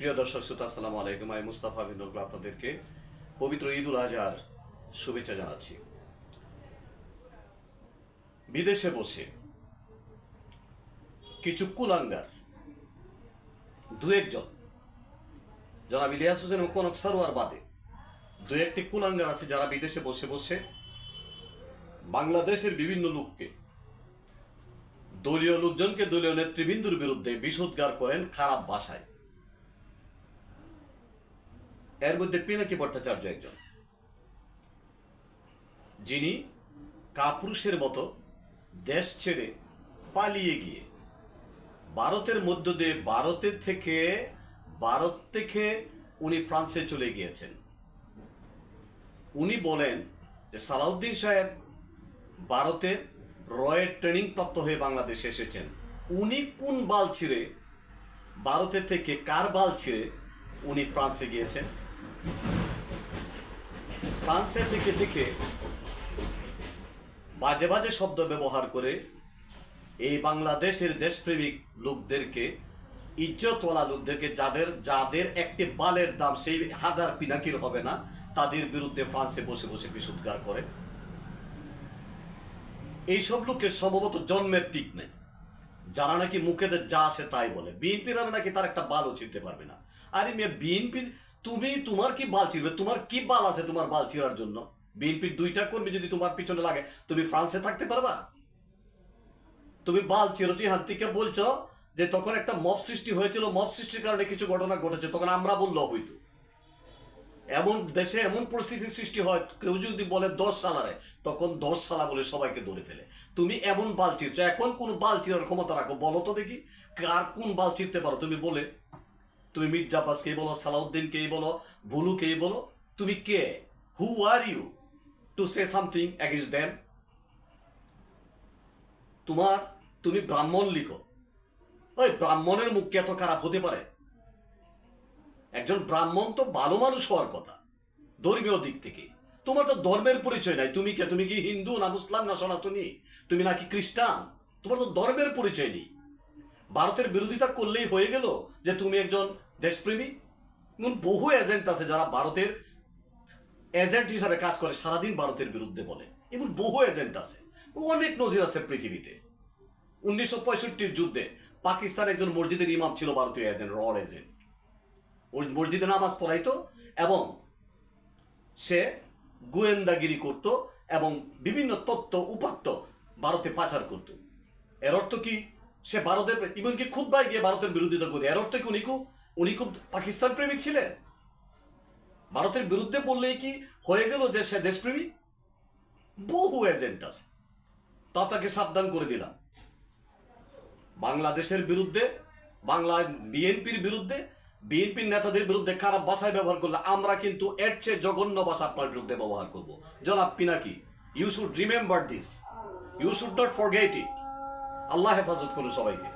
প্রিয় দর্শক, শ্রোতা, আসসালামু আলাইকুম। আমি মুস্তাফা বিন নকল আপনাদেরকে পবিত্র ঈদ উল আজহার শুভেচ্ছা জানাচ্ছি। বিদেশে বসে কিছু কুলাঙ্গার, দু একজন যারা ইলিয়াস হোসেন ও কনক সারোয়ার বাদে দু একটি কুলাঙ্গার আছে যারা বিদেশে বসে বসে বাংলাদেশের বিভিন্ন লোককে, দলীয় লোকজনকে দলীয় নেতৃবৃন্দুর বিরুদ্ধে বিষোদ্গার করেন খারাপ ভাষায়। এর মধ্যে পিনাকি ভট্টাচার্য একজন? যিনি কাপুরুষের মতো দেশ ছেড়ে পালিয়ে গিয়ে ভারতের মধ্য দিয়ে ভারতের থেকে, ভারত থেকে উনি ফ্রান্সে চলে গিয়েছেন। উনি বলেন যে সালাউদ্দিন সাহেব ভারতে রয়ের ট্রেনিং প্রাপ্ত হয়ে বাংলাদেশে এসেছেন। উনি কোন বাল ছিঁড়ে? ভারতের থেকে কার বাল ছিঁড়ে উনি ফ্রান্সে গিয়েছেন? ফ্রান্সে থেকে থেকে বাজে বাজে শব্দ ব্যবহার করে এই বাংলাদেশের দেশপ্রেমিক লোকদেরকে, ইজ্জতওয়ালা লোকদেরকে, যাদের যাদের একটি বালের দাম সেই হাজার পিনাকির হবে না, তাদের বিরুদ্ধে ফ্রান্সে বসে বসে বিশুদ্ধার করে। এইসব লোকের সম্ভবত জন্মের ঠিক নেই। যারা নাকি মুখেদের যা আসে তাই বলে। বিএনপিরা নাকি তার একটা বালও চিনতে পারবে না। আরে মেয়ে, বিএনপি তুমি তোমার কি বাল চিরবে তোমার কি বাল আছে তোমার বাল চিরার জন্য? বিএনপির দুইটা কর্মী যদি তোমার পিছনে লাগে, তুমি ফ্রান্সে থাকতে পারবা? তুমি বাল চিরচি হান্তিকে বলছো যে তখন একটা মব সৃষ্টি হয়েছিল। মব সৃষ্টির কারণে কিছু ঘটনা ঘটেছে। তখন আমরা বলল হইতো এমন দেশে এমন পরিস্থিতির সৃষ্টি হয়, কেউ যদি বলে দশ সালারে, তখন দশ সালা বলে সবাইকে ধরে ফেলে। তুমি এমন বাল চিরছো এখন কোন বাল চিরার ক্ষমতা রাখো? বলো তো দেখি, কার কোন বাল চিরতে পারো? তুমি বলে। তুমি মির্জা আব্বাসকেই বলো সালাউদ্দিনকেই বলো ভুলুকেই বলো, তুমি কে? Who are you to say something against them তোমার, তুমি ব্রাহ্মণ লিখো। ওই ব্রাহ্মণের মুখ কি এত খারাপ হতে পারে? একজন ব্রাহ্মণ তো ভালো মানুষ হওয়ার কথা, ধর্মীয় দিক থেকে। তোমার তো ধর্মের পরিচয় নাই। তুমি কে? তুমি কি হিন্দু না মুসলাম না সনাতনী? তুমি নাকি খ্রিস্টান? তোমার তো ধর্মের পরিচয় নেই। ভারতের বিরোধিতা করলেই হয়ে গেল যে তুমি একজন দেশপ্রেমী। এমন বহু এজেন্ট আছে যারা ভারতের এজেন্ট হিসাবে কাজ করে, সারাদিন ভারতের বিরুদ্ধে বলে। এমন বহু এজেন্ট আছে। অনেক নজির আছে পৃথিবীতে। উনিশশো পঁয়ষট্টির যুদ্ধে পাকিস্তান একজন মসজিদের ইমাম ছিল ভারতীয় এজেন্ট র এজেন্ট মসজিদে নামাজ পড়াইতো এবং সে গোয়েন্দাগিরি করত এবং বিভিন্ন তত্ত্ব, উপাত্ত ভারতে পাচার করত। এর অর্থ কি? সে ভারতের ইমনকি খুব ভাই গিয়ে ভারতের বিরোধিতা করে। এর অর্থ কি উনি খুব উনি খুব পাকিস্তান প্রেমিক ছিলেন? ভারতের বিরুদ্ধে বললেই কি হয়ে গেল যে সে দেশপ্রেমী? বহু এজেন্ট আছে। তা তাকে সাবধান করে দিলাম। বাংলাদেশের বিরুদ্ধে, বাংলা বিএনপির বিরুদ্ধে, বিএনপির নেতাদের বিরুদ্ধে খারাপ ভাষায় ব্যবহার করলে আমরা কিন্তু এর চেয়ে জঘন্য ভাষা আপনার বিরুদ্ধে ব্যবহার করব। জনাব Pinaki you should remember this you should not forget it Allah হেফাজত করুন সবাইকে।